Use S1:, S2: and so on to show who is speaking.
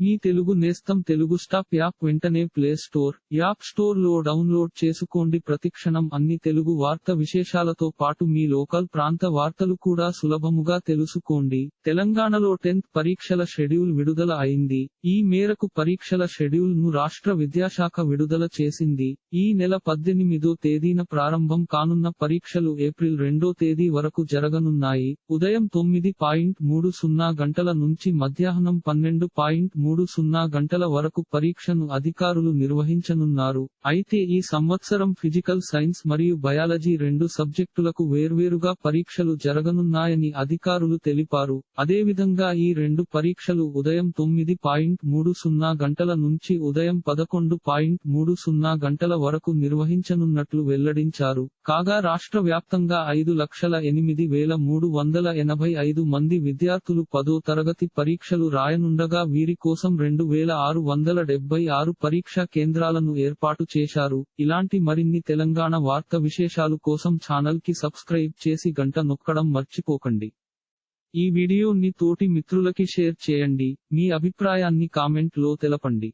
S1: మీ తెలుగు నేస్తం Telugu stop app వెంటనే play store app స్టోర్లో డౌన్లోడ్ చేసుకోండి. ప్రతిక్షణం అన్ని తెలుగు వార్త విశేషాలతో పాటు మీ లోకల్ ప్రాంత వార్తలు కూడా సులభముగా తెలుసుకోండి. తెలంగాణలో టెన్త్ పరీక్షల షెడ్యూల్ విడుదల అయింది. ఈ మేరకు పరీక్షల షెడ్యూల్ను రాష్ట్ర విద్యాశాఖ విడుదల చేసింది. ఈ నెల పద్దెనిమిదో తేదీన ప్రారంభం కానున్న పరీక్షలు ఏప్రిల్ రెండో తేదీ వరకు జరగనున్నాయి. ఉదయం తొమ్మిది పాయింట్ మూడు సున్నా గంటల నుంచి మధ్యాహ్నం పన్నెండు పాయింట్ మూడు సున్నా గంటల వరకు పరీక్షను అధికారులు నిర్వహించనున్నారు. అయితే ఈ సంవత్సరం ఫిజికల్ సైన్స్ మరియు బయాలజీ రెండు సబ్జెక్టులకు వేర్వేరుగా పరీక్షలు జరగనున్నాయని అధికారులు తెలిపారు. అదేవిధంగా ఈ రెండు పరీక్షలు ఉదయం తొమ్మిది పాయింట్ మూడు సున్నా గంటల నుంచి ఉదయం పదకొండు పాయింట్ మూడు సున్నా గంటల వరకు నిర్వహించనున్నట్లు వెల్లడించారు. కాగా రాష్ట్ర వ్యాప్తంగా ఐదు లక్షల ఎనిమిది వేల మూడు వందల ఎనభై ఐదు మంది విద్యార్థులు పదో తరగతి పరీక్షలు రాయనుండగా వీరి కోసం రెండు వేల ఆరు వందల డెబ్బై ఆరు పరీక్షా కేంద్రాలను ఏర్పాటు చేశారు. ఇలాంటి మరిన్ని తెలంగాణ వార్త విశేషాలు కోసం ఛానల్కి సబ్స్క్రైబ్ చేసి గంట నొక్కడం మర్చిపోకండి. ఈ వీడియోని తోటి మిత్రులకి షేర్ చేయండి. మీ అభిప్రాయాన్ని కామెంట్లో తెలపండి.